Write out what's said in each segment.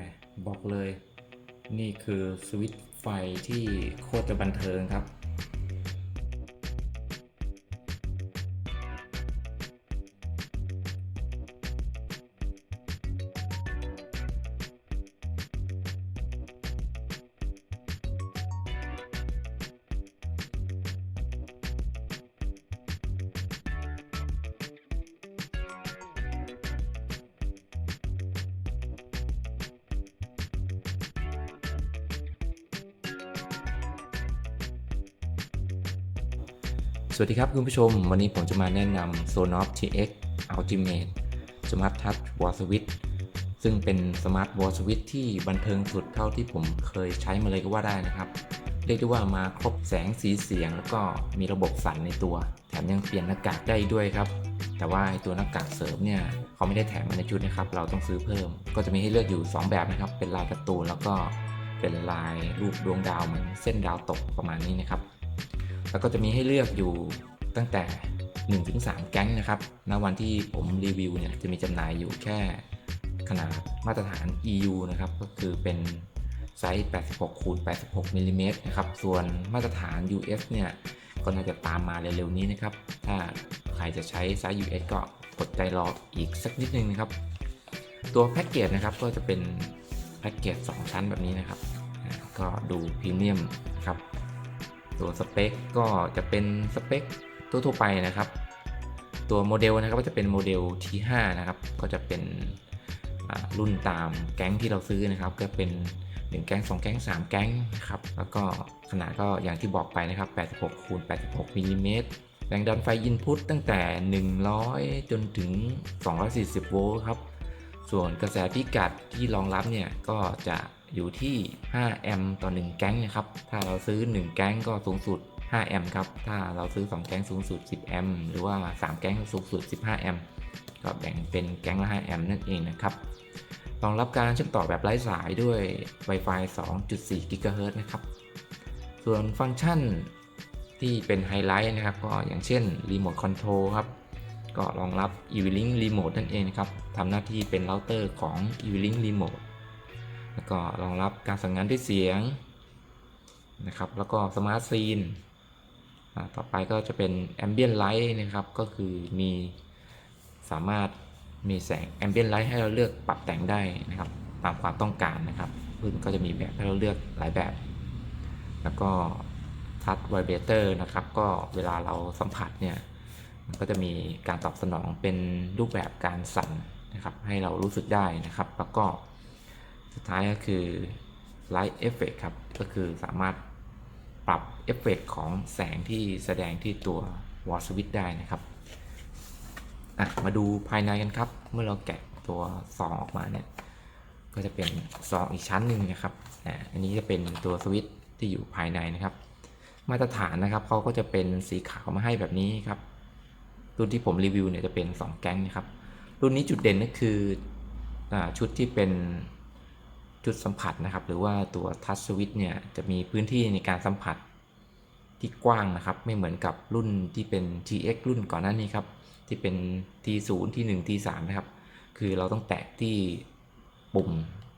นะบอกเลย นี่คือสวิตช์ไฟที่โคตรจะบันเทิงครับ วัสดีครับคุณผู้ชม วันนี้ผมจะมาแนะนำ Sonos TX Ultimate Smart Touch Wall Switch ซึ่งเป็น Smart Wall Switch ที่บันเทิงสุดเท่าที่ผมเคยใช้มาเลยก็ว่าได้นะครับ เรียกได้ว่ามาครบแสงสีเสียง แล้วก็มีระบบสั่นในตัว แถมยังเปลี่ยนหน้ากากได้ด้วยครับ แต่ว่าตัวหน้ากากเสริมเนี่ยเขาไม่ได้แถมมาในชุดนะครับ เราต้องซื้อเพิ่ม ก็จะมีให้เลือกอยู่ 2 แบบนะครับ เป็นลายการ์ตูนแล้วก็เป็นลายรูปดวงดาวเหมือนเส้นดาวตกประมาณนี้นะครับ แล้วก็จะมีให้เลือกอยู่ตั้งแต่ 1-3 แก๊งนะครับณวันที่ผมรีวิวเนี่ยจะมีจำหน่ายอยู่แค่ขนาดมาตรฐาน EU นะครับ ก็คือเป็นไซส์ 86คูณ86มิลลิเมตรนะครับ ส่วนมาตรฐาน US เนี่ย ก็น่าจะตามมาเร็วๆนี้นะครับ ถ้าใครจะใช้ไซส์ US ก็อดใจรออีกสักนิดนึงนะครับ ตัวแพ็กเกจนะครับก็จะเป็นแพ็กเกจ2 ชั้นแบบนี้นะครับ ก็ดูพรีเมียมนะครับ ตัวสเปคก็จะเป็นสเปคทั่วๆไปนะครับ ตัวโมเดลนะครับก็จะเป็นโมเดล T5 นะครับ ก็จะเป็นรุ่นตามแก๊งที่เราซื้อนะครับ ก็เป็น 1 แก๊ง 2 แก๊ง 3 แก๊งนะครับ แล้วก็ขนาดก็อย่างที่บอกไปนะครับ 86คูณ86มิลลิเมตรแรงดันไฟอินพุตตั้งแต่ 100 จนถึง 240 โวลต์ครับ ส่วนกระแสพิกัดที่รองรับเนี่ยก็จะ อยู่ที่ 5 แอมป์ต่อ 1 แก๊งนะครับ ถ้าเราซื้อ 1 แก๊งก็สูงสุด 5 แอมป์ครับ ถ้าเราซื้อ 2 แก๊งสูงสุด 10 แอมป์ หรือว่า 3 แก๊งสูงสุด 15 แอมป์ ก็แบ่งเป็นแก๊งละ 5 แอมป์นั่นเองนะครับรองรับการเชื่อมต่อแบบไร้สายด้วย Wi-Fi 2.4 GHz นะครับ ส่วนฟังก์ชันที่เป็นไฮไลท์นะครับ ก็อย่างเช่นรีโมทคอนโทรลครับ ก็รองรับ e-link remote นั่นเองนะครับ ทำหน้าที่เป็นเราเตอร์ของ e-link remote แล้วก็รองรับการสั่งงานด้วยเสียงนะครับ แล้วก็ smart scene อ่าต่อไปก็จะเป็น ambient light นะครับ ก็คือมีสามารถมีแสง ambient light ให้เราเลือกปรับแต่งได้นะครับ ตามความต้องการนะครับซึ่งก็จะมีแบบให้เราเลือกหลายแบบ แล้วก็ touch vibrator นะครับ ก็เวลาเราสัมผัสเนี่ย มันก็จะมีการตอบสนองเป็นรูปแบบการสั่นนะครับ ให้เรารู้สึกได้นะครับ แล้วก็ สุดท้ายก็คือ Light Effect ครับ ก็คือสามารถปรับเอฟเฟกของแสงที่แสดงที่ตัว Wall Switch ได้นะครับอะมาดูภายในกันครับ เมื่อเราแกะตัวซองออกมาเนี่ย ก็จะเป็นซองอีกชั้นหนึ่งนะครับอะอันนี้จะเป็นตัวสวิตที่อยู่ภายในนะครับ มาตรฐานนะครับเขาก็จะเป็นสีขาวมาให้แบบนี้ครับ รุ่นที่ผมรีวิวเนี่ยจะเป็น 2 แก๊งนะครับ รุ่นนี้จุดเด่นก็คืออชุดที่เป็น จุดสัมผัสนะครับ หรือว่าตัวทัชสวิตเนี่ยจะมีพื้นที่ในการสัมผัสที่กว้างนะครับ ไม่เหมือนกับรุ่นที่เป็น TX รุ่นก่อนหน้านี้ครับ ที่เป็น T0 T1 T3 นะครับ คือเราต้องแตะที่ปุ่ม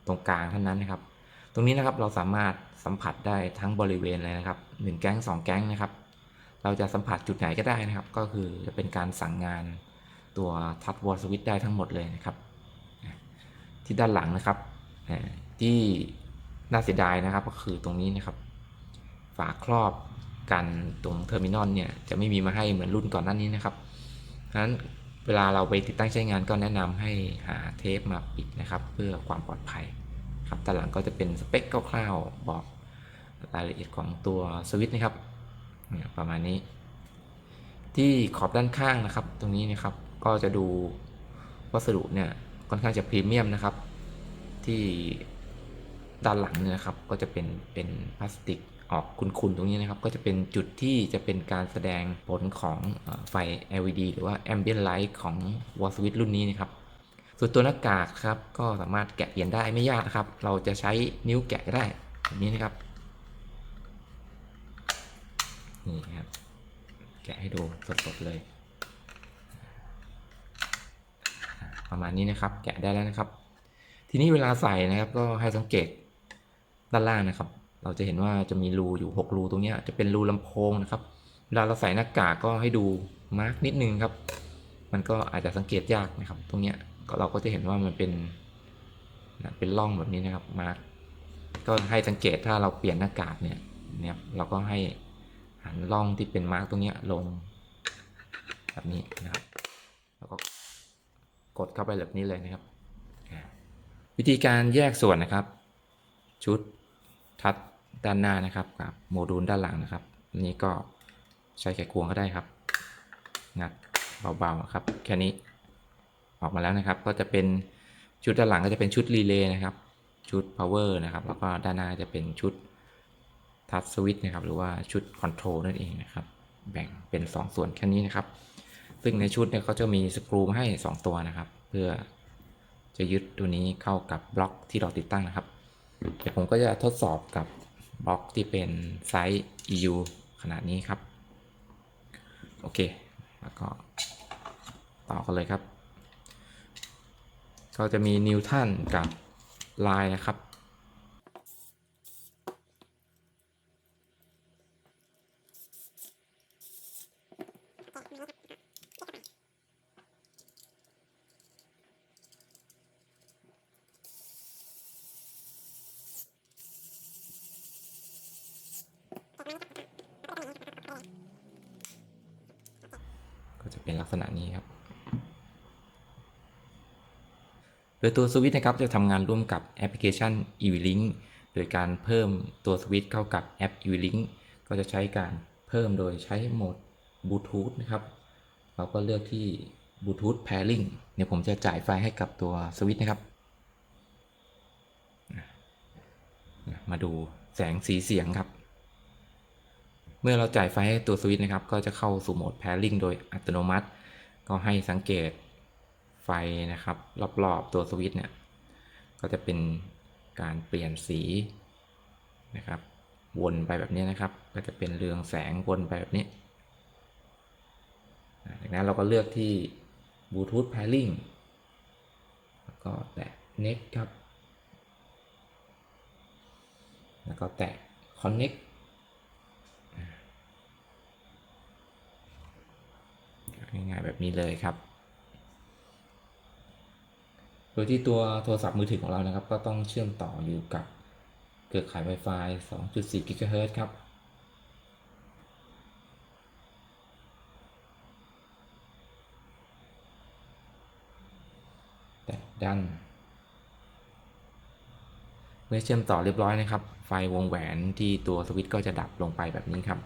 ตรงกลางเท่านั้นนะครับ ตรงนี้นะครับเราสามารถสัมผัสได้ทั้งบริเวณเลยนะครับหนึ่งแก๊งสองแก๊งนะครับ เราจะสัมผัสจุดไหนก็ได้นะครับ ก็คือจะเป็นการสั่งงานตัวทัชวอลสวิตได้ทั้งหมดเลยนะครับ ที่ด้านหลังนะครับ ที่น่าเสียดายนะครับ ก็คือตรงนี้นะครับ ฝาครอบกันตรงเทอร์มินอลเนี่ยจะไม่มีมาให้เหมือนรุ่นก่อนหน้านี้นะครับฉะนั้นเวลาเราไปติดตั้งใช้งานก็แนะนำให้หาเทปมาปิดนะครับ เพื่อความปลอดภัยครับด้านหลังก็จะเป็นสเปคคร่าวๆบอกรายละเอียดของตัวสวิตช์นะครับประมาณนี้ ที่ขอบด้านข้างนะครับ ตรงนี้นะครับก็จะดูวัสดุเนี่ยค่อนข้างจะพรีเมียมนะครับ ที่ ด้านหลังเนี่ยนะครับก็จะเป็นเป็นพลาสติกออกคุนๆตรงนี้นะครับ ก็จะเป็นจุดที่จะเป็นการแสดงผลของไฟ LED หรือว่า Ambient Light ของ Wall Switch รุ่นนี้นะครับ ส่วนตัวหน้ากากครับ ก็สามารถแกะเปลี่ยนได้ไม่ยากนะครับ เราจะใช้นิ้วแกะได้แบบนี้นะครับ นี่ครับ แกะให้ดูสดๆเลย ประมาณนี้นะครับ แกะได้แล้วนะครับ ทีนี้เวลาใส่นะครับก็ให้สังเกต ด้านล่างนะครับ เราจะเห็นว่าจะมีรูอยู่ 6 รูตรงนี้จะเป็นรูลำโพงนะครับ เวลาเราใส่หน้ากากก็ให้ดูมาร์กนิดนึงครับ มันก็อาจจะสังเกตยากนะครับ ตรงนี้ก็เราก็จะเห็นว่ามันเป็นเป็นร่องแบบนี้นะครับมาร์กก็ให้สังเกตถ้าเราเปลี่ยนหน้ากากเนี่ยเนี่ยเราก็ให้หันร่องที่เป็นมาร์กตรงนี้ลงแบบนี้นะครับ แล้วก็กดเข้าไปแบบนี้เลยนะครับ วิธีการแยกส่วนนะครับ ชุด ทัดด้านหน้านะครับกับโมดูลด้านหลังนะครับอันนี้ก็ใช้ไขควงก็ได้ครับงัดเบาๆครับแค่นี้ออกมาแล้วนะครับ ก็จะเป็นชุดด้านหลังก็จะเป็นชุดรีเลย์นะครับชุด power นะครับ แล้วก็ด้านหน้าจะเป็นชุดทัชสวิตช์นะครับ หรือว่าชุดคอนโทรลนั่นเองนะครับ แบ่งเป็น 2 ส่วนแค่นี้นะครับ ซึ่งในชุดเนี่ยเขาจะมีสกรูมาให้ 2 ตัวนะครับ เพื่อจะยึดตัวนี้เข้ากับบล็อกที่เราติดตั้งนะครับ เดี๋ยวผมก็จะทดสอบกับบล็อกที่เป็นไซส์ EU ขนาดนี้ครับ โอเค แล้วก็ต่อกันเลยครับ ก็จะมีนิวตันกับไลน์นะครับ ก็จะเป็นลักษณะนี้ครับ โดยตัวสวิตช์นะครับจะทำงานร่วมกับแอปพลิเคชัน eVlink โดยการเพิ่มตัวสวิตช์เข้ากับแอป eVlink ก็จะใช้การเพิ่มโดยใช้โหมดบลูทูธนะครับ เราก็เลือกที่บลูทูธ pairing เดี๋ยวผมจะจ่ายไฟให้กับตัวสวิตช์นะครับ มาดูแสงสีเสียงครับ เมื่อเราจ่ายไฟให้ตัวสวิตช์นะครับ ก็จะเข้าสู่โหมด pairing โดยอัตโนมัติ ก็ให้สังเกต ไฟนะครับ รอบ ๆ ตัวสวิตช์เนี่ย ก็จะเป็นการเปลี่ยนสีนะครับ วนไปแบบนี้นะครับ ก็จะเป็นเรืองแสงวนไปแบบนี้จากนั้นเราก็เลือกที่ Bluetooth pairing แล้วก็แตะ next ครับ แล้วก็แตะ connect ง่ายๆแบบนี้เลยครับ โดยที่ตัวโทรศัพท์มือถือของเรานะครับ ก็ต้องเชื่อมต่ออยู่กับเครือข่าย Wi-Fi 2.4 GHz ครับ แต่ดัน เมื่อเชื่อมต่อเรียบร้อยนะครับ ไฟวงแหวนที่ตัวสวิตช์ก็จะดับลงไปแบบนี้ครับ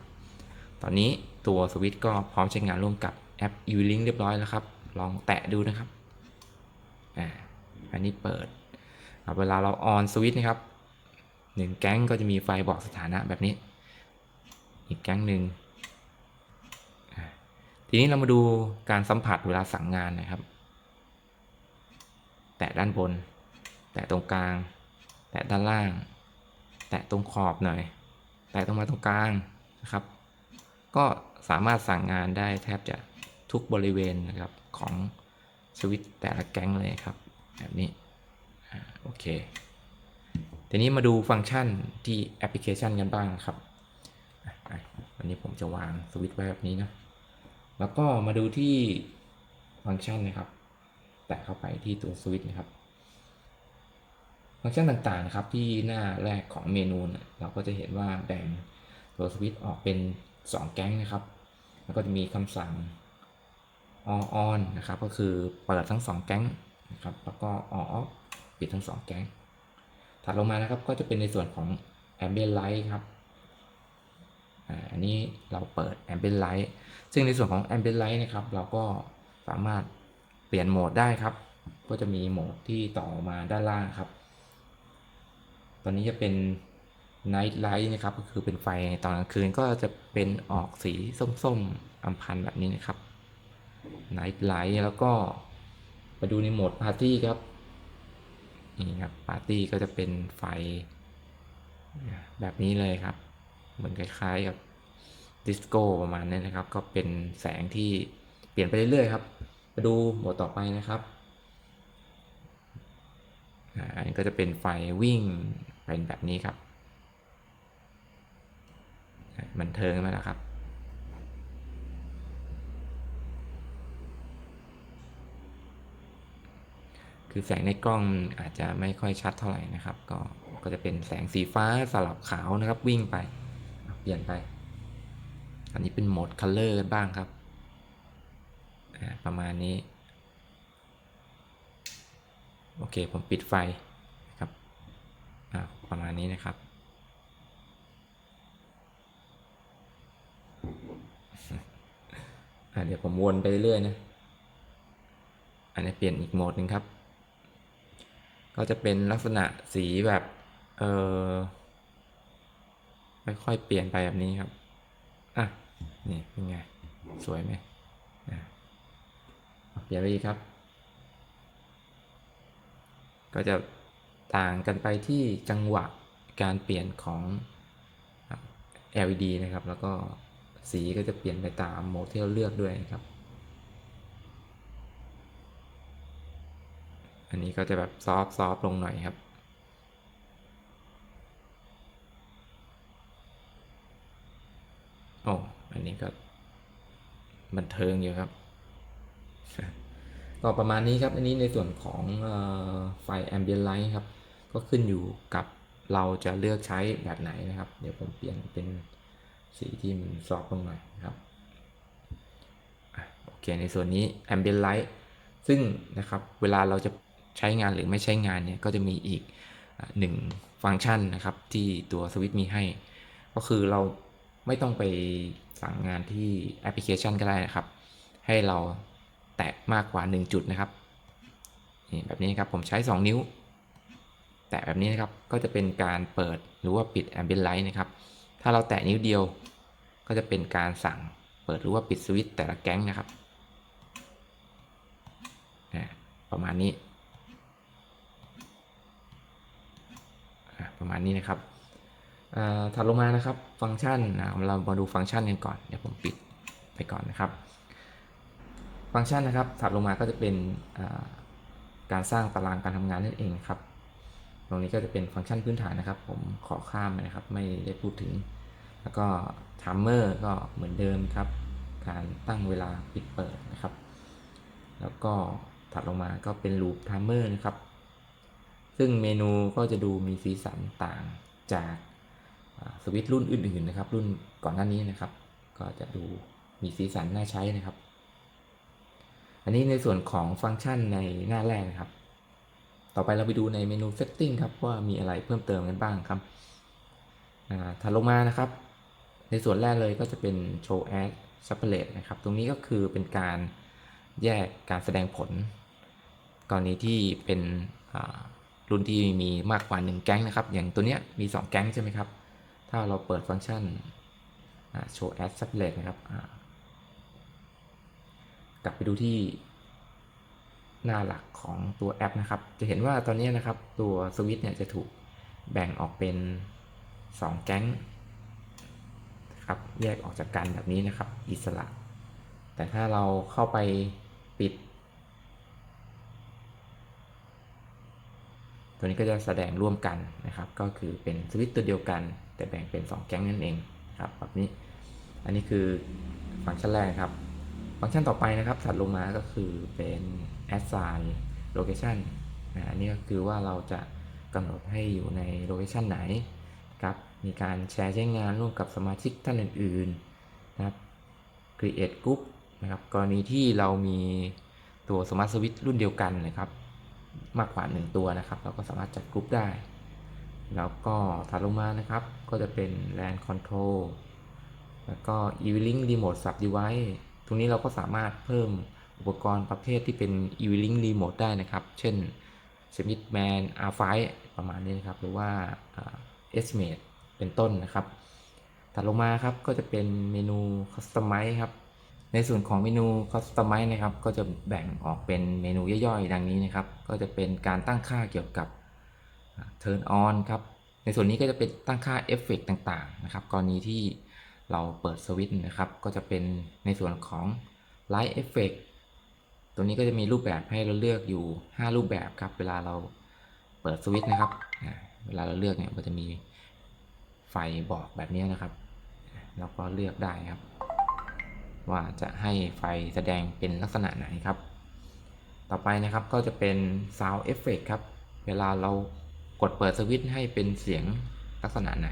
ตอนนี้ตัวสวิตช์ก็พร้อมใช้งานร่วมกับแอป U-Link เรียบร้อยแล้วครับ ลองแตะดูนะครับ อ่า อันนี้เปิด เวลาเราออนสวิตช์นะครับหนึ่งแก๊งก็จะมีไฟบอกสถานะแบบนี้ อีกแก๊งหนึ่งทีนี้เรามาดูการสัมผัสเวลาสั่งงานนะครับ แตะด้านบน แตะตรงกลาง แตะด้านล่าง แตะตรงขอบหน่อย แตะตรงมาตรงกลางนะครับ ก็สามารถสั่งงานได้แทบจะทุกบริเวณนะครับของสวิตช์แต่ละแก๊งเลยครับ แบบนี้โอเคทีนี้มาดูฟังก์ชันที่แอปพลิเคชันกันบ้างครับวันนี้ผมจะวางสวิตช์ไว้แบบนี้นะแล้วก็มาดูที่ฟังก์ชันนะครับ แตะเข้าไปที่ตัวสวิตช์นะครับ ฟังก์ชันต่างๆนะครับที่หน้าแรกของเมนูเนี่ยเราก็จะเห็นว่าแบ่งตัวสวิตช์ออกเป็น 2 แก๊งนะครับ แล้วก็จะมีคำสั่ง on on นะครับ ก็คือเปิดทั้ง 2 แก๊ง นะครับ แล้วก็ on off ปิดทั้ง2แก๊งถัดลงมานะครับก็จะเป็นในส่วนของ ambient light ครับอันนี้เราเปิด ambient light ซึ่งในส่วนของ ambient light นะครับ เราก็สามารถเปลี่ยนโหมดได้ครับ ก็จะมีโหมดที่ต่อมาด้านล่างครับ ตอนนี้จะเป็น night light นะครับ ก็คือเป็นไฟตอนกลางคืนก็จะเป็นออกสีส้มๆอำพันแบบนี้นะครับ night light แล้วก็ มาดูในโหมด party ครับ นี่ครับ party ก็จะเป็นไฟ แบบนี้เลยครับ เหมือนคล้ายๆกับดิสโก้ประมาณนี้นะครับ ก็เป็นแสงที่เปลี่ยนไปเรื่อยๆครับ มาดูโหมดต่อไปนะครับอันนี้ก็จะเป็นไฟวิ่งเป็นแบบนี้ครับอ่าบันเทิงไหมล่ะครับ คือแสงในกล้องอาจจะไม่ค่อยชัดเท่าไหร่นะครับ ก็ก็จะเป็นแสงสีฟ้าสลับขาวนะครับ วิ่งไป เปลี่ยนไป อันนี้เป็นโหมดคัลเลอร์กันบ้างครับ ประมาณนี้ โอเค ผมปิดไฟครับประมาณนี้นะครับเดี๋ยวผมวนไปเรื่อยนะ อันนี้เปลี่ยนอีกโหมดหนึ่งครับ ก็จะเป็นลักษณะสีแบบเออค่อยๆเปลี่ยนไปแบบนี้ครับ อะ นี่เป็นไง สวยไหมเปลี่ยนไปอีกครับ ก็จะต่างกันไปที่จังหวะการเปลี่ยนของ LED นะครับ แล้วก็สีก็จะเปลี่ยนไปตามโหมดที่เราเลือกด้วยครับ อันนี้ก็จะแบบซอฟซอฟลงหน่อยครับ โอ้ อันนี้ก็บันเทิงอยู่ครับ ก็ประมาณนี้ครับ อันนี้ในส่วนของออไฟ ambient light ครับ ก็ขึ้นอยู่กับเราจะเลือกใช้แบบไหนนะครับ เดี๋ยวผมเปลี่ยนเป็นสีที่มันซอฟต์ลงหน่อยครับโอเคในส่วนนี้ ambient light ซึ่งนะครับเวลาเราจะ ใช้งานหรือไม่ใช้งานเนี่ยก็จะมีอีกหนึ่งฟังก์ชันนะครับที่ตัวสวิตช์มีให้ ก็คือเราไม่ต้องไปสั่งงานที่แอปพลิเคชันก็ได้นะครับ ให้เราแตะมากกว่า 1 จุดนะครับนี่แบบนี้ครับผมใช้ 2 นิ้ว แตะแบบนี้นะครับก็จะเป็นการเปิดหรือว่าปิด Ambient Light นะครับถ้าเราแตะนิ้วเดียว ก็จะเป็นการสั่งเปิดหรือว่าปิดสวิตช์แต่ละแก๊งนะครับประมาณนี้อ่า ประมาณนี้นะครับถัดลงมานะครับฟังก์ชันเรามาดูฟังก์ชันกันก่อนเดี๋ยวผมปิดไปก่อนนะครับ ฟังก์ชันนะครับถัดลงมาก็จะเป็นการสร้างตารางการทำงานนั่นเองครับ ตรงนี้ก็จะเป็นฟังก์ชันพื้นฐานนะครับ ผมขอข้ามนะครับ ไม่ได้พูดถึง แล้วก็ timer ก็เหมือนเดิมครับ การตั้งเวลาปิดเปิดนะครับ แล้วก็ถัดลงมาก็เป็น loop timer นะครับ ซึ่งเมนูก็จะดูมีสีสันต่างจากสวิตช์รุ่นอื่นๆนะครับ รุ่นก่อนหน้านี้นะครับ ก็จะดูมีสีสันน่าใช้นะครับ อันนี้ในส่วนของฟังก์ชันในหน้าแรกนะครับ ต่อไปเราไปดูในเมนู setting ครับว่ามีอะไรเพิ่มเติมกันบ้างครับถัดลงมานะครับ ในส่วนแรกเลยก็จะเป็น show as separate นะครับ ตรงนี้ก็คือเป็นการแยกการแสดงผล กรณีที่เป็น รุ่นที่มีมากกว่า 1 แก๊งนะครับ อย่างตัวเนี้ยมี 2 แก๊งใช่ไหมครับ ถ้าเราเปิดฟังก์ชัน show as separate นะครับ กลับไปดูที่หน้าหลักของตัวแอปนะครับ จะเห็นว่าตอนนี้นะครับตัวสวิตช์เนี่ยจะถูกแบ่งออกเป็น 2 แก๊งนะครับแยกออกจากกันแบบนี้นะครับ อิสระ แต่ถ้าเราเข้าไปปิด ตัวนี้ก็จะแสดงร่วมกันนะครับ ก็คือเป็นสวิตช์ตัวเดียวกัน แต่แบ่งเป็น 2 แก๊งนั่นเองครับแบบนี้ อันนี้คือฟังก์ชันแรกครับ ฟังก์ชันต่อไปนะครับถัดลงมาก็คือเป็น assign location นะอันนี้ก็คือว่าเราจะกำหนดให้อยู่ในโลเคชันไหนครับ มีการแชร์ใช้งานร่วมกับสมาชิกท่านอื่นๆนะครับ create group นะครับ กรณีที่เรามีตัว smart switch รุ่นเดียวกันนะครับ มากกว่า 1 ตัวนะครับ เราก็สามารถจัดกรุ๊ปได้ แล้วก็ถัดลงมานะครับ ก็จะเป็น LAN control แล้วก็ e-link remote sub device ตรงนี้เราก็สามารถเพิ่มอุปกรณ์ประเภทที่เป็น e-link remote ได้นะครับ เช่น Smithman R5 ประมาณนี้นะครับ หรือว่าอ่า Estimate เป็นต้นนะครับ ถัดลงมาครับก็จะเป็นเมนู Customize ครับ ในส่วนของเมนู Customize นะครับ ก็จะแบ่งออกเป็นเมนูย่อยๆ ดังนี้นะครับ ก็จะเป็นการตั้งค่าเกี่ยวกับ Turn on ครับ ในส่วนนี้ก็จะเป็นตั้งค่าเอฟเฟกต่างๆ นะครับ กรณีที่เราเปิดสวิตช์นะครับ ก็จะเป็นในส่วนของ Light Effect ตัวนี้ก็จะมีรูปแบบให้เราเลือกอยู่ 5 รูปแบบครับ เวลาเราเปิดสวิตช์นะครับ เวลาเราเลือกเนี่ยมันจะมีไฟบอกแบบนี้นะครับ เราก็เลือกได้ครับ ว่าจะให้ไฟแสดงเป็นลักษณะไหนครับ ต่อไปนะครับก็จะเป็น Sound Effect ครับ เวลาเรากดเปิดสวิตช์ให้เป็นเสียงลักษณะไหน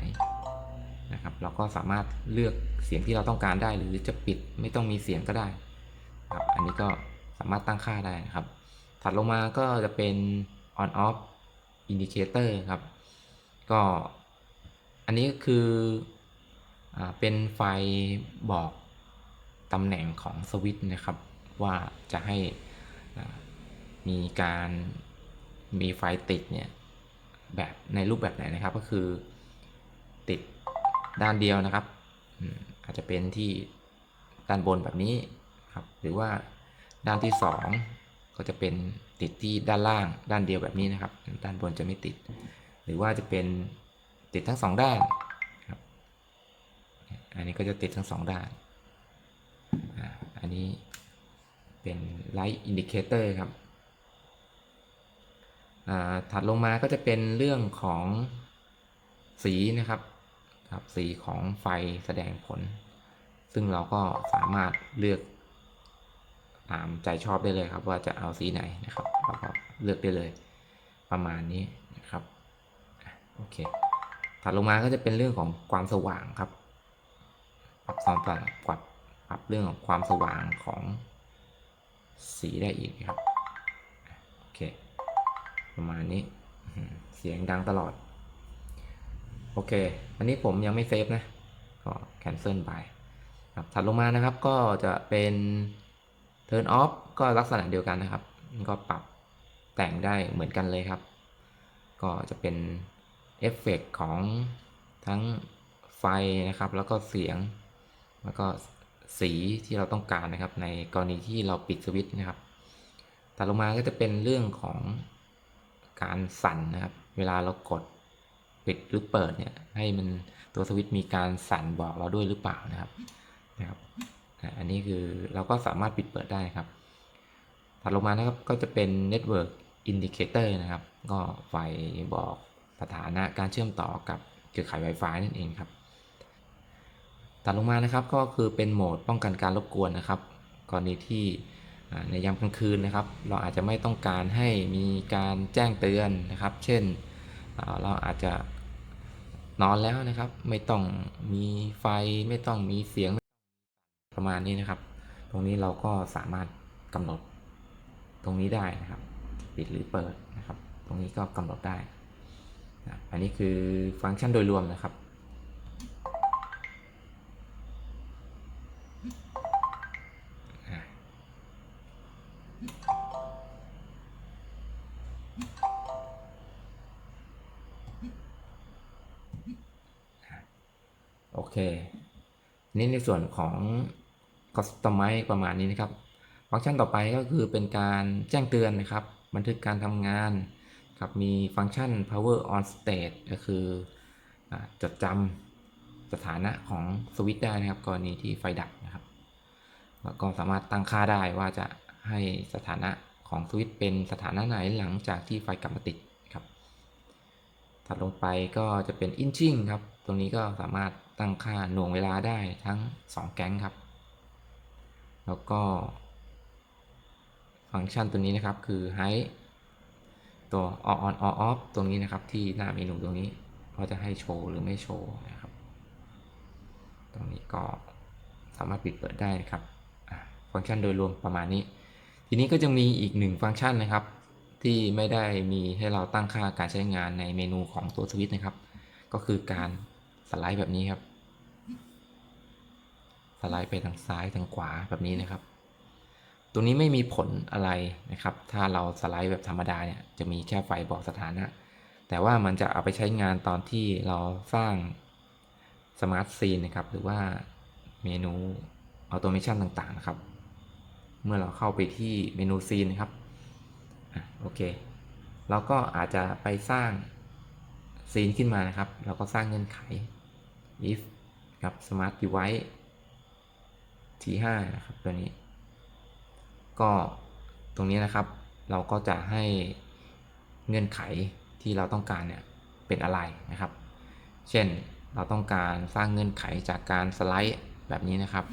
นะครับ เราก็สามารถเลือกเสียงที่เราต้องการได้หรือจะปิดไม่ต้องมีเสียงก็ได้ครับอันนี้ก็สามารถตั้งค่าได้นะครับ ถัดลงมาก็จะเป็น on off indicator ครับ ก็อันนี้ก็คืออเป็นไฟบอก ตำแหน่งของสวิตช์นะครับ ว่าจะให้มีการมีไฟติดเนี่ยแบบในรูปแบบไหนนะครับก็คือติดด้านเดียวนะครับอืมอาจจะเป็นที่ด้านบนแบบนี้ครับหรือว่าด้านที่สองก็จะเป็นติดที่ด้านล่างด้านเดียวแบบนี้นะครับ ด้านบนจะไม่ติด หรือว่าจะเป็นติดทั้งสองด้านครับอันนี้ก็จะติดทั้งสองด้าน อันนี้เป็น light indicator ครับถัดลงมาก็จะเป็นเรื่องของสีนะครับครับ สีของไฟแสดงผล ซึ่งเราก็สามารถเลือกตามใจชอบได้เลยครับ ว่าจะเอาสีไหนนะครับเราก็เลือกได้เลยประมาณนี้นะครับโอเคถัดลงมาก็จะเป็นเรื่องของความสว่างครับปรับความสว่างปรับ ปรับเรื่องของความสว่างของสีได้อีกครับโอเคประมาณนี้เสียงดังตลอด โอเค อันนี้ผมยังไม่เซฟนะ ก็ cancel ไปครับถัดลงมานะครับก็จะเป็น turn off ก็ลักษณะเดียวกันนะครับ ก็ปรับแต่งได้เหมือนกันเลยครับ ก็จะเป็นเอฟเฟกต์ของทั้งไฟนะครับ แล้วก็เสียง แล้วก็ สีที่เราต้องการนะครับ ในกรณีที่เราปิดสวิตช์นะครับถัดลงมาก็จะเป็นเรื่องของการสั่นนะครับ เวลาเรากดปิดหรือเปิดเนี่ยให้มันตัวสวิตช์มีการสั่นบอกเราด้วยหรือเปล่านะครับนะครับ อันนี้คือเราก็สามารถปิดเปิดได้ครับถัดลงมานะครับก็จะเป็น Network Indicator นะครับ ก็ไฟบอกสถานะการเชื่อมต่อกับเครือข่าย Wi-Fi นั่นเองครับ ถัดลงมานะครับก็คือเป็นโหมดป้องกันการรบกวนนะครับ กรณีที่ในยามกลางคืนนะครับ เราอาจจะไม่ต้องการให้มีการแจ้งเตือนนะครับ เช่นเราอาจจะนอนแล้วนะครับ ไม่ต้องมีไฟไม่ต้องมีเสียงประมาณนี้นะครับ ตรงนี้เราก็สามารถกำหนดตรงนี้ได้นะครับ ปิดหรือเปิดนะครับ ตรงนี้ก็กำหนดได้นะอันนี้คือฟังก์ชันโดยรวมนะครับ เคนี่ในส่วนของ Customize ประมาณนี้นะครับ ฟังก์ชันต่อไปก็คือเป็นการแจ้งเตือนนะครับ บันทึกการทำงานครับมีฟังก์ชัน power on state ก็คืออจดจำสถานะของสวิตช์ได้นะครับ กรณีที่ไฟดับนะครับ แล้วก็สามารถตั้งค่าได้ว่าจะให้สถานะของสวิตช์เป็นสถานะไหนหลังจากที่ไฟกลับมาติดครับถัดลงไปก็จะเป็น inching ครับ ตรงนี้ก็สามารถ ตั้งค่าหน่วงเวลาได้ทั้ง 2 แก๊งครับ แล้วก็ ฟังก์ชันตัวนี้นะครับคือ height ตัว on on on off ตรงนี้นะครับที่หน้าเมนูตรงนี้ว่าจะให้โชว์หรือไม่โชว์นะครับ ตรงนี้ก็สามารถปิดเปิดได้นะครับ ฟังก์ชันโดยรวมประมาณนี้ ทีนี้ก็จะมีอีกหนึ่งฟังก์ชันนะครับ ที่ไม่ได้มีให้เราตั้งค่าการใช้งานในเมนูของตัวสวิตช์นะครับ ก็คือการ สไลด์แบบนี้ครับ สไลด์ไปทางซ้ายทางขวาแบบนี้นะครับตรงนี้ไม่มีผลอะไรนะครับ ถ้าเราสไลด์แบบธรรมดาเนี่ยจะมีแค่ไฟบอกสถานะ แต่ว่ามันจะเอาไปใช้งานตอนที่เราสร้างสมาร์ทซีนนะครับ หรือว่าเมนูออโตเมชันต่างๆนะครับ เมื่อเราเข้าไปที่เมนูซีนนะครับอโอเค เราก็อาจจะไปสร้างซีนขึ้นมานะครับ เราก็สร้างเงื่อนไข if กับ smart device t5 นะครับ ตัวนี้ ก็ตรงนี้นะครับ เราก็จะให้เงื่อนไขที่เราต้องการเนี่ยเป็นอะไรนะครับ เช่นเราต้องการสร้างเงื่อนไขจากการสไลด์แบบนี้นะครับ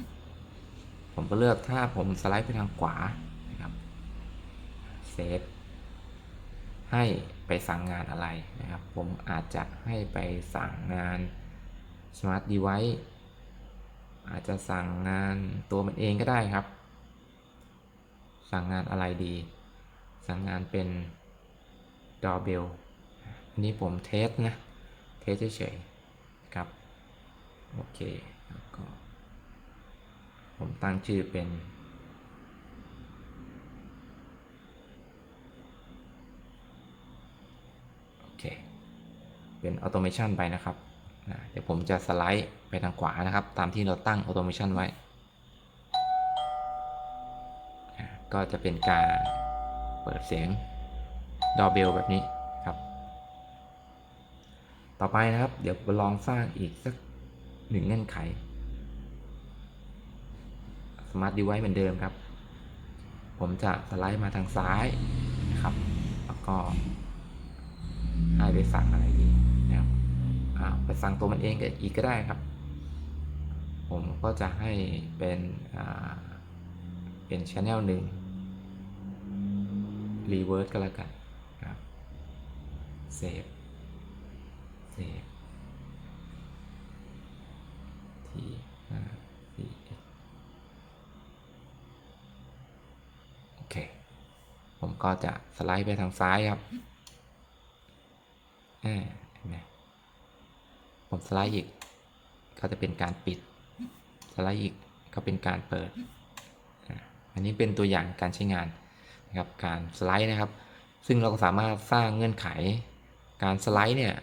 ผมก็เลือกถ้าผมสไลด์ไปทางขวานะครับเซฟให้ไปสั่งงานอะไรนะครับ ผมอาจจะให้ไปสั่งงาน Smart Device อาจจะสั่งงานตัวมันเองก็ได้ครับ สั่งงานอะไรดี สั่งงานเป็น doorbell อันนี้ผมเทสนะ เทสเฉยๆครับ โอเค แล้วก็ ผมตั้งชื่อเป็นโอเคเป็นออโตเมชันไปนะครับ เดี๋ยวผมจะสไลด์ไปทางขวานะครับ ตามที่เราตั้งออโตเมชันไว้ ก็จะเป็นการเปิดเสียงดอเบลแบบนี้ครับ ต่อไปนะครับ เดี๋ยวลองสร้างอีกสักหนึ่งเงื่อนไข Smart Device เหมือนเดิมครับ ผมจะสไลด์มาทางซ้ายนะครับ แล้วก็ให้ไปสั่งอะไรดี ไปสั่งตัวมันเองก็อีกก็ได้ครับ ผมก็จะให้เป็นเป็น Channel หนึ่ง Reverse ก็แล้วกันครับ Save Save ที่สี่โอเค ผมก็จะสไลด์ไปทางซ้ายครับอ่าเห็นไหม ผมสไลด์อีก ก็จะเป็นการปิด สไลด์อีกก็เป็นการเปิด อันนี้เป็นตัวอย่างการใช้งานนะครับ การสไลด์นะครับ ซึ่งเราก็สามารถสร้างเงื่อนไข การสไลด์เนี่ย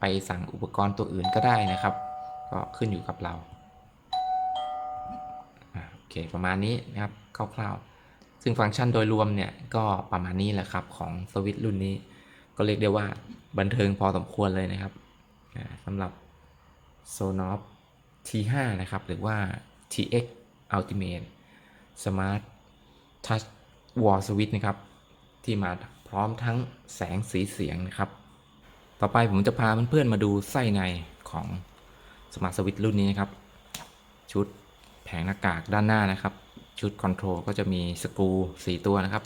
ไปสั่งอุปกรณ์ตัวอื่นก็ได้นะครับ ก็ขึ้นอยู่กับเราโอเคประมาณนี้นะครับคร่าวๆ ซึ่งฟังก์ชันโดยรวมเนี่ยก็ประมาณนี้แหละครับของสวิตช์รุ่นนี้ ก็เรียกได้ว่าบันเทิงพอสมควรเลยนะครับสำหรับ Sonos T5 นะครับ หรือว่า TX Ultimate Smart Touch Wall Switch นะครับ ที่มาพร้อมทั้งแสงสีเสียงนะครับ ต่อไปผมจะพาเพื่อนๆมาดูไส้ในของ Smart Switch รุ่นนี้นะครับ ชุดแผงหน้ากากด้านหน้านะครับ ชุดคอนโทรลก็จะมีสกรู4ตัวนะครับ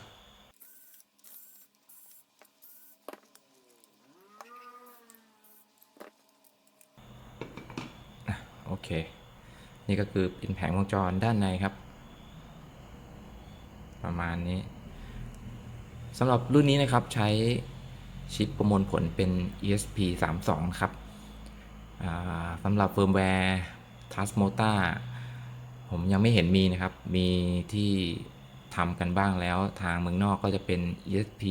อะโอ เค นี่ก็คือเป็นแผงวงจรด้านในครับ ประมาณนี้สำหรับรุ่นนี้นะครับใช้ชิปประมวลผลเป็น ESP 3 2ครับสำหรับเฟิร์มแวร์ t a s m o t a ผมยังไม่เห็นมีนะครับ มีที่ทำกันบ้างแล้วทางเมืองนอกก็จะเป็น ESP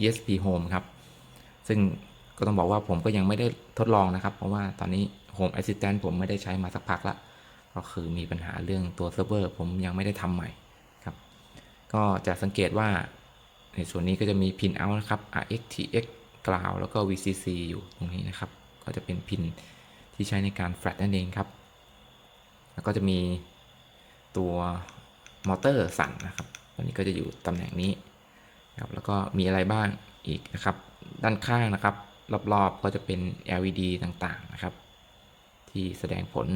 ESP Home ครับ ซึ่ง ก็ต้องบอกว่าผมก็ยังไม่ได้ทดลองนะครับ เพราะว่าตอนนี้ Home Assistant ผมไม่ได้ใช้มาสักพักละก็คือมีปัญหาเรื่องตัวเซิร์ฟเวอร์ผมยังไม่ได้ทำใหม่ครับ ก็จะสังเกตว่าในส่วนนี้ก็จะมี pin out นะครับ RX TX Ground แล้วก็ VCC อยู่ตรงนี้นะครับ ก็จะเป็นพินที่ใช้ในการแฟลชนั่นเองครับ แล้วก็จะมีตัวมอเตอร์สั่นนะครับตัวนี้ก็จะอยู่ตำแหน่งนี้ครับแล้วก็มีอะไรบ้างอีกนะครับ ด้านข้างนะครับ รอบๆก็จะเป็น LED ต่างๆนะครับ ที่แสดงผล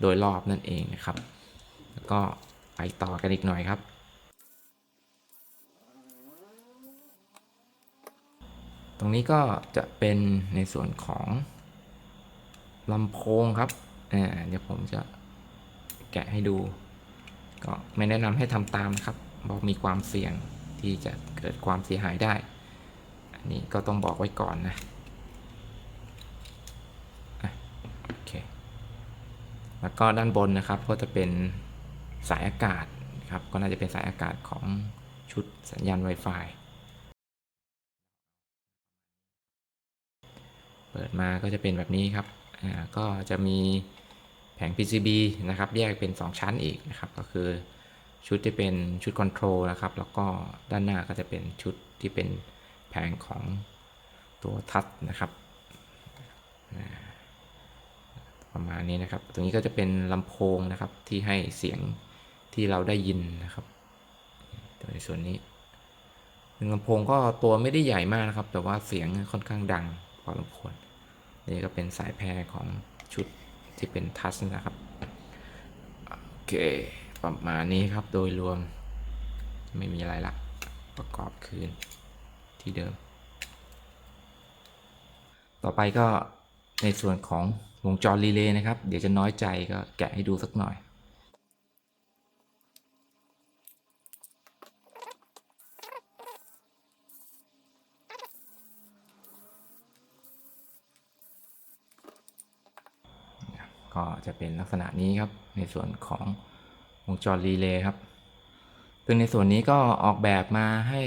โดยรอบนั่นเองนะครับ แล้วก็ไปต่อกันอีกหน่อยครับ ตรงนี้ก็จะเป็นในส่วนของลำโพงครับอ่าเดี๋ยวผมจะแกะให้ดู ก็ไม่แนะนำให้ทำตามนะครับเพราะมีความเสี่ยงที่จะเกิดความเสียหายได้ นนี้ก็ต้องบอกไว้ก่อนนะอะโอเคแล้วก็ด้านบนนะครับก็จะเป็นสายอากาศครับก็น่าจะเป็นสายอากาศของชุดสัญญาณ Wi-Fi เปิดมาก็จะเป็นแบบนี้ครับ อ่า ก็จะมีแผง PCB นะครับ แยกเป็น 2 ชั้นอีกนะครับ ก็คือชุดที่เป็นชุดคอนโทรลนะครับ แล้วก็ด้านหน้าก็จะเป็นชุดที่เป็น แผงของตัวทัชนะครับ ประมาณนี้นะครับ ตรงนี้ก็จะเป็นลำโพงนะครับที่ให้เสียงที่เราได้ยินนะครับในส่วนนี้ลำโพงก็ตัวไม่ได้ใหญ่มากนะครับ แต่ว่าเสียงค่อนข้างดังพอสมควรนี่ก็เป็นสายแพรของชุดที่เป็นทัชนะครับโอเคประมาณนี้ครับโดยรวมไม่มีอะไรละประกอบคืน ที่เดิม ต่อไปก็ในส่วนของวงจรรีเลย์นะครับ เดี๋ยวจะน้อยใจก็แกะให้ดูสักหน่อย ก็จะเป็นลักษณะนี้ครับ ในส่วนของวงจรรีเลย์ครับซึ่งในส่วนนี้ก็ออกแบบมาให้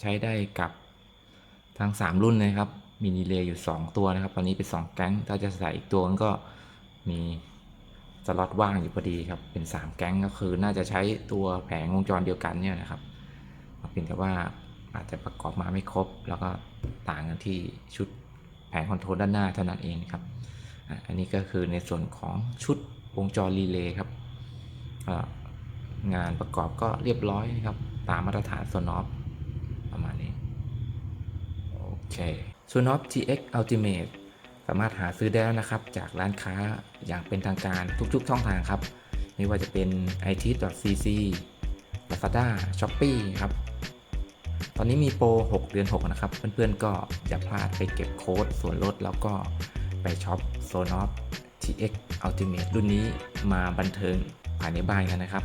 ใช้ได้กับทั้ง 3 รุ่นเลยครับ มีรีเลย์อยู่ 2 ตัวนะครับ ตอนนี้เป็น 2 แก๊ง ถ้าจะใส่อีกตัวนึงก็มีสล็อตว่างอยู่พอดีครับ เป็น 3 แก๊งก็คือน่าจะใช้ตัวแผงวงจรเดียวกันเนี่ยนะครับเพียงแต่ว่าอาจจะประกอบมาไม่ครบ แล้วก็ต่างกันที่ชุดแผงคอนโทรลด้านหน้าเท่านั้นเองครับ อันนี้ก็คือในส่วนของชุดวงจรรีเลย์ครับงานประกอบก็เรียบร้อยนะครับ ตามมาตรฐาน s o n o f ประมาณนี้ โอเค s o n o f TX Ultimate สามารถหาซื้อได้แล้วนะครับ จากร้านค้าอย่างเป็นทางการทุกๆช่องทางครับ ไม่ว่าจะเป็น it.cc Lazada Shopee ครับ ตอนนี้มีโปร 6 เดือน 6 นะครับ เพื่อนๆก็อย่าพลาดไปเก็บโค้ดส่วนลดแล้วก็ไปช็อป Sonos TX Ultimate รุ่นนี้มาบันเทิงภายในบ้านกันนะครับ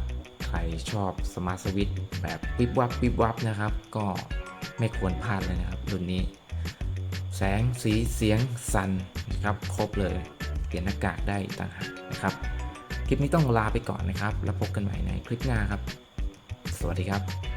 ใครชอบสมาร์ทสวิตแบบวิบวับวิบวับนะครับ ก็ไม่ควรพลาดเลยนะครับรุ่นนี้ แสงสีเสียงสั่นนะครับ ครบเลย เปลี่ยนอากาศได้ต่างหากนะครับ คลิปนี้ต้องลาไปก่อนนะครับ แล้วพบกันใหม่ในคลิปหน้าครับ สวัสดีครับ